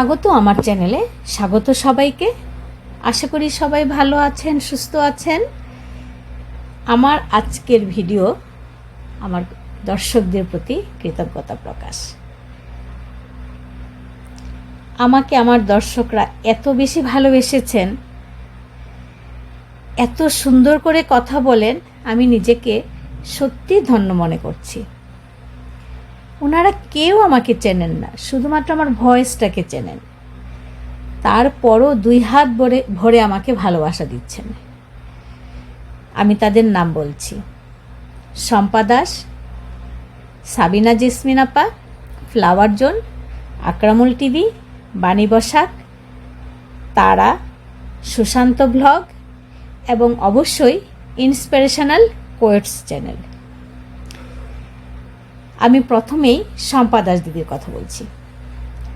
স্বাগত আমার চ্যানেলে। স্বাগত সবাইকে। আশা করি সবাই ভালো আছেন, সুস্থ আছেন। আমার আজকের ভিডিও আমার দর্শকদের প্রতি কৃতজ্ঞতা প্রকাশ। আমাকে আমার দর্শকরা এত বেশি ভালোবেসেছেন, এত সুন্দর করে কথা বলেন, আমি নিজেকে সত্যি ধন্য মনে করছি। ওনারা কেউ আমাকে চেনেন না, শুধুমাত্র আমার ভয়েসটাকে চেনেন। তারপরও দুই হাত ভরে ভরে আমাকে ভালোবাসা দিচ্ছেন। আমি তাদের নাম বলছি। Shampa Das, Sabina Jesmin apa, flower zone, Akramul TV, Bani Basak, তারা, সুশান্ত ভ্লগ এবং অবশ্যই ইন্সপিরেশনাল কোয়েটস চ্যানেল। আমি প্রথমেই শম্পা দাস দিদির কথা বলছি।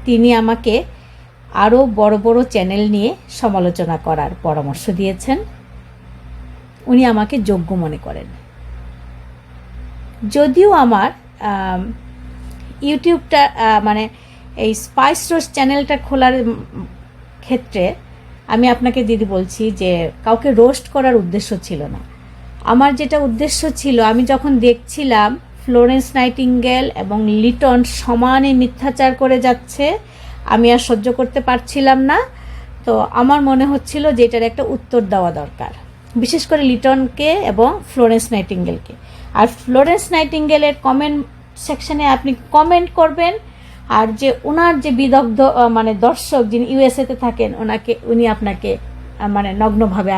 তিনি আমাকে আরও বড় বড় চ্যানেল নিয়ে সমালোচনা করার পরামর্শ দিয়েছেন। উনি আমাকে যোগ্য মনে করেন। যদিও আমার ইউটিউবটা মানে এই স্পাইস রোজ চ্যানেলটা খোলার ক্ষেত্রে আমি আপনাকে দিদি বলছি যে কাউকে রোস্ট করার উদ্দেশ্য ছিল না। আমার যেটা উদ্দেশ্য ছিল, আমি যখন দেখছিলাম ফ্লোরেন্স নাইটিঙ্গেল এবং লিটন সমানে মিথ্যাচার করে যাচ্ছে, আমি আর সহ্য করতে পারছিলাম না। তো আমার মনে হচ্ছিল যে এটার একটা উত্তর দেওয়া দরকার, বিশেষ করে লিটনকে এবং ফ্লোরেন্স নাইটিঙ্গেলকে। আর ফ্লোরেন্স নাইটিঙ্গেলের কমেন্ট সেকশনে আপনি কমেন্ট করবেন, আর যে ওনার যে বিদগ্ধ মানে দর্শক যিনি ইউএসএতে থাকেন, ওনাকে, উনি আপনাকে মানে নগ্নভাবে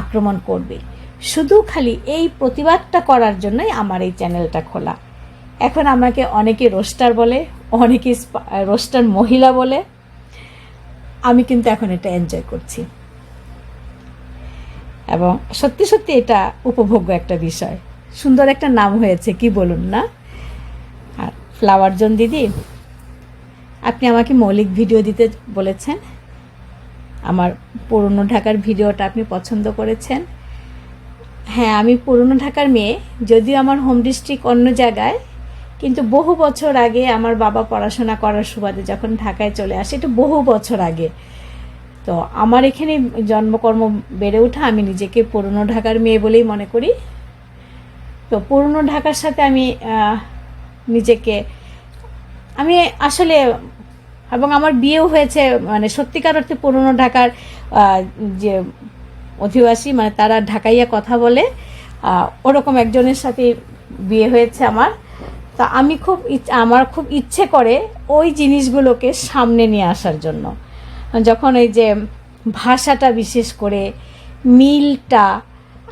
আক্রমণ করবে। শুধু খালি এই প্রতিবাদটা করার জন্যই আমার এই চ্যানেলটা খোলা। এখন আমাকে অনেকে রোস্টার বলে, অনেকে রোস্টার মহিলা বলে। আমি কিন্তু এখন এটা এনজয় করছি। এবং সত্যি সত্যি এটা উপভোগ্য একটা বিষয়। সুন্দর একটা নাম হয়েছে, কি বলুন না? আর ফ্লাওয়ার জোন দিদি, আপনি আমাকে মৌলিক ভিডিও দিতে বলেছেন। আমার পুরনো ঢাকার ভিডিওটা আপনি পছন্দ করেছেন। হ্যাঁ আমি পুরনো ঢাকার মেয়ে, যদিও আমার হোম ডিস্ট্রিক্ট অন্য জায়গায়, কিন্তু বহু বছর আগে আমার বাবা পড়াশোনা করার সুবাদে যখন ঢাকায় চলে আসে, এটা বহু বছর আগে। তো আমার এখানে জন্মকর্ম বেড়ে ওঠা, আমি নিজেকে পুরনো ঢাকার মেয়ে বলেই মনে করি। তো পুরনো ঢাকার সাথে আমি নিজেকে, আমি আসলে, এবং আমার বিয়েও হয়েছে মানে সত্যিকার অর্থে পুরনো ঢাকার যে অধিবাসী মানে তারা ঢাকাইয়া কথা বলে। ওরকম একজনের সাথে বিয়ে হয়েছে আমার। তা আমি খুব আমার খুব ইচ্ছে করে ওই জিনিসগুলোকে সামনে নিয়ে আসার জন্য। যখন এই যে ভাষাটা বিশেষ করে, মিলটা,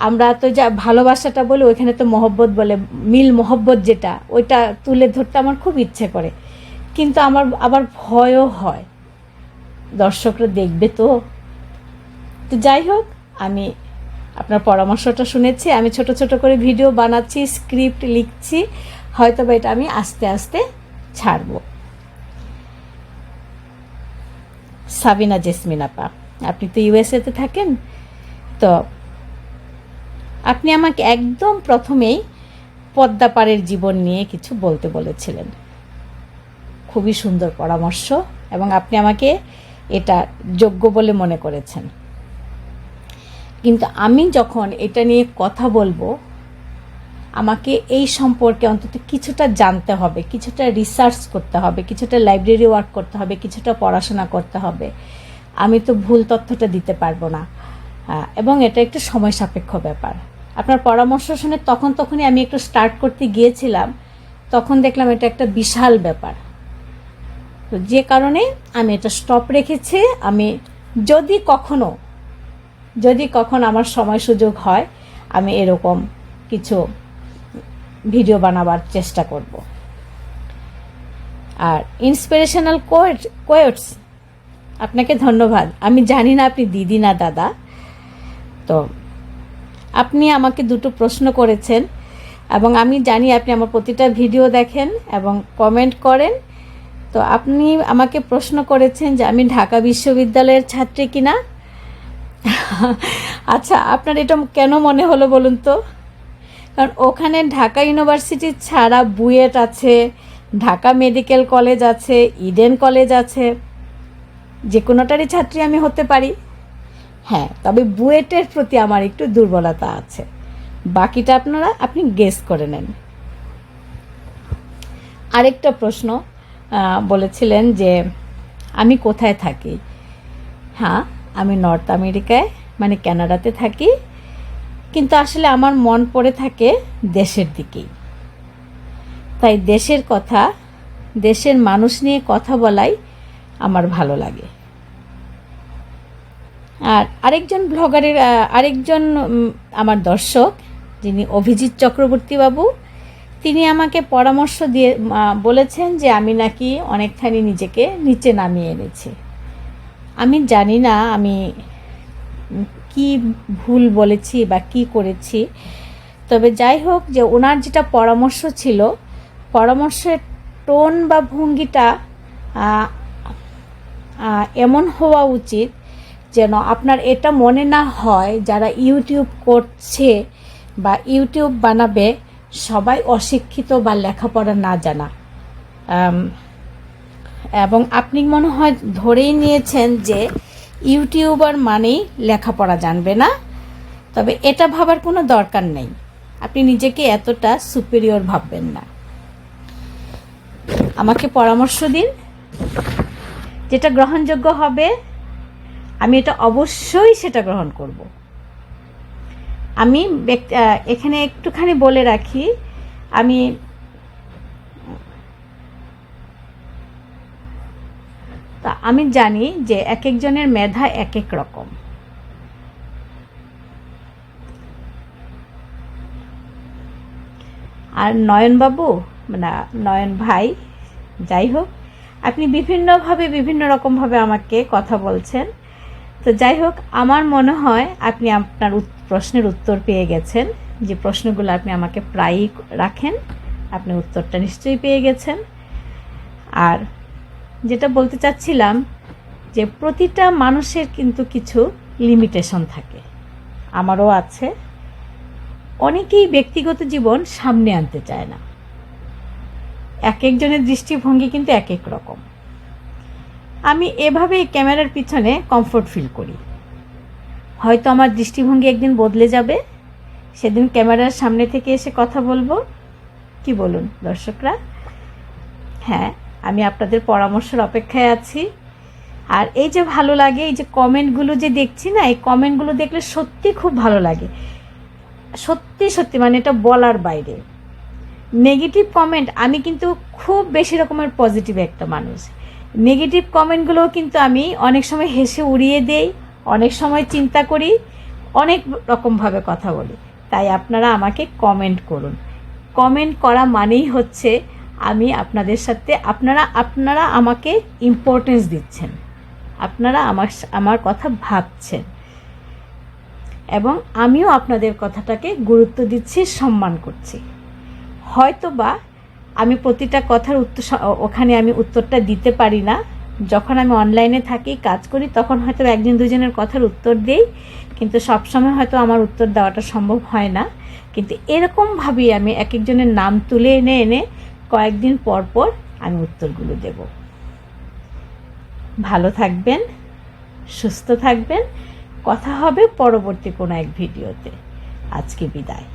আমরা তো যা ভালোবাসাটা বলি, ওইখানে তো মহব্বত বলে, মিল মহব্বত যেটা, ওইটা তুলে ধরতে আমার খুব ইচ্ছে করে। কিন্তু আমার আবার ভয়ও হয়। দর্শকরা দেখবে তো। তো যাই হোক আমি আপনার পরামর্শটা শুনেছি, আমি ছোট ছোট করে ভিডিও বানাচ্ছি, স্ক্রিপ্ট লিখছি হয়তো বা এটা আমি আস্তে আস্তে ছাড়বো। সাবিনা জেসমিন আপা, আপনি তো ইউএসএতে থাকেন, তো আপনি আমাকে একদম প্রথমেই পদ্মাপাড়ের জীবন নিয়ে কিছু বলতে বলেছিলেন। খুবই সুন্দর পরামর্শ এবং আপনি আমাকে এটা যোগ্য বলে মনে করেছেন। কিন্তু আমি যখন এটা নিয়ে কথা বলব, আমাকে এই সম্পর্কে অন্তত কিছুটা জানতে হবে, কিছুটা রিসার্চ করতে হবে, কিছুটা লাইব্রেরি ওয়ার্ক করতে হবে, কিছুটা পড়াশোনা করতে হবে। আমি তো ভুল তথ্যটা দিতে পারব না। এবং এটা একটু সময় সাপেক্ষ ব্যাপার। আপনার পরামর্শ শুনে তখন তখনই আমি একটু স্টার্ট করতে গিয়েছিলাম, তখন দেখলাম এটা একটা বিশাল ব্যাপার। তো যে কারণে আমি এটা স্টপ রেখেছি। আমি যদি কখনো যদি কখন আমার সময় সুযোগ হয়, আমি এরকম কিছু ভিডিও বানাবার চেষ্টা করব। আর ইন্সপিরেশনাল কোয়েট কোয়েটস আপনাকে ধন্যবাদ। আমি জানি না আপনি দিদি না দাদা। তো আপনি আমাকে দুটো প্রশ্ন করেছেন এবং আমি জানি আপনি আমার প্রতিটা ভিডিও দেখেন এবং কমেন্ট করেন। তো আপনি আমাকে প্রশ্ন করেছেন যে আমি ঢাকা বিশ্ববিদ্যালয়ের ছাত্রী কিনা? আচ্ছা আপনার এটা কেন মনে হলো বলুন তো? কারণ ওখানে ঢাকা ইউনিভার্সিটি ছাড়া বুয়েট আছে, ঢাকা মেডিকেল কলেজ আছে, ইডেন কলেজ আছে, যে কোনোটারই ছাত্রী আমি হতে পারি। হ্যাঁ তবে বুয়েটের প্রতি আমার একটু দুর্বলতা আছে। বাকিটা আপনারা, আপনি গেস করে নেন। আরেকটা প্রশ্ন বলেছিলেন যে আমি কোথায় থাকি। হ্যাঁ আমি নর্থ আমেরিকায় মানে কানাডাতে থাকি। কিন্তু আসলে আমার মন পড়ে থাকে দেশের দিকেই। তাই দেশের কথা, দেশের মানুষ নিয়ে কথা বলাই আমার ভালো লাগে। আর আরেকজন ব্লগারের আরেকজন আমার দর্শক, যিনি অভিজিৎ চক্রবর্তী বাবু, তিনি আমাকে পরামর্শ দিয়ে বলেছেন যে আমি নাকি অনেকখানি নিজেকে নিচে নামিয়ে এনেছি। আমি জানি না আমি কি ভুল বলেছি বা কি করেছি। তবে যাই হোক যে ওনার যেটা পরামর্শ ছিল, পরামর্শের টোন বা ভঙ্গিটা এমন হওয়া উচিত যেন আপনার এটা মনে না হয় যারা ইউটিউব করছে বা ইউটিউব বানাবে সবাই অশিক্ষিত বা লেখাপড়া না জানা। এবং আপনি মনে হয় ধরেই নিয়েছেন যে ইউটিউবার মানেই লেখাপড়া জানবে না। তবে এটা ভাবার কোনো দরকার নেই। আপনি নিজেকে এতটা সুপেরিয়র ভাববেন না। আমাকে পরামর্শ দিন। যেটা গ্রহণযোগ্য হবে, আমি এটা অবশ্যই সেটা গ্রহণ করব। আমি এখানে একটুখানি বলে রাখি, আমি তা আমি জানি যে এক একজনের মেধা এক এক রকম। আর নয়নবাবু না নয়ন ভাই, যাই হোক, আপনি বিভিন্নভাবে বিভিন্ন রকমভাবে আমাকে কথা বলছেন। তো যাই হোক, আমার মনে হয় আপনি আপনার প্রশ্নের উত্তর পেয়ে গেছেন। যে প্রশ্নগুলো আপনি আমাকে প্রায়ই রাখেন, আপনি উত্তরটা নিশ্চয়ই পেয়ে গেছেন। আর যেটা বলতে চাচ্ছিলাম যে প্রতিটা মানুষের কিন্তু কিছু লিমিটেশন থাকে। আমারও আছে। অনেকেই ব্যক্তিগত জীবন সামনে আনতে চায় না। এক একজনের দৃষ্টিভঙ্গি কিন্তু এক এক রকম। আমি এভাবেই ক্যামেরার পিছনে কমফোর্ট ফিল করি। হয়তো আমার দৃষ্টিভঙ্গি একদিন বদলে যাবে। সেদিন ক্যামেরার সামনে থেকে এসে কথা বলব। কি বলুন দর্শকরা? হ্যাঁ আমি আপনাদের পরামর্শের অপেক্ষায় আছি। আর এই যে ভালো লাগে, এই যে কমেন্টগুলো যে দেখছি না, এই কমেন্টগুলো দেখলে সত্যি খুব ভালো লাগে। সত্যি সত্যি মানে এটা বলার বাইরে। নেগেটিভ কমেন্ট, আমি কিন্তু খুব বেশি রকমের পজিটিভ একটা মানুষ। নেগেটিভ কমেন্টগুলোও কিন্তু আমি অনেক সময় হেসে উড়িয়ে দেই, অনেক সময় চিন্তা করি, অনেক রকমভাবে কথা বলি। তাই আপনারা আমাকে কমেন্ট করুন। কমেন্ট করা মানেই হচ্ছে আমি আপনাদের সাথে, আপনারা আপনারা আমাকে ইম্পর্টেন্স দিচ্ছেন। আপনারা আমার আমার কথা ভাবছেন। এবং আমিও আপনাদের কথাটাকে গুরুত্ব দিচ্ছি, সম্মান করছি। হয়তো বা আমি প্রতিটা কথার উত্তর ওখানে আমি উত্তরটা দিতে পারি না। যখন আমি অনলাইনে থাকি, কাজ করি, তখন হয়তো একজন, দুজনের কথার উত্তর দেই। কিন্তু সবসময় হয়তো আমার উত্তর দেওয়াটা সম্ভব হয় না। কিন্তু এরকমভাবেই আমি এক একজনের নাম তুলে এনে এনে কয়েকদিন পর পর আমি উত্তরগুলো দেব। ভালো থাকবেন, সুস্থ থাকবেন। কথা হবে পরবর্তী কোনো এক ভিডিওতে। আজকে বিদায়।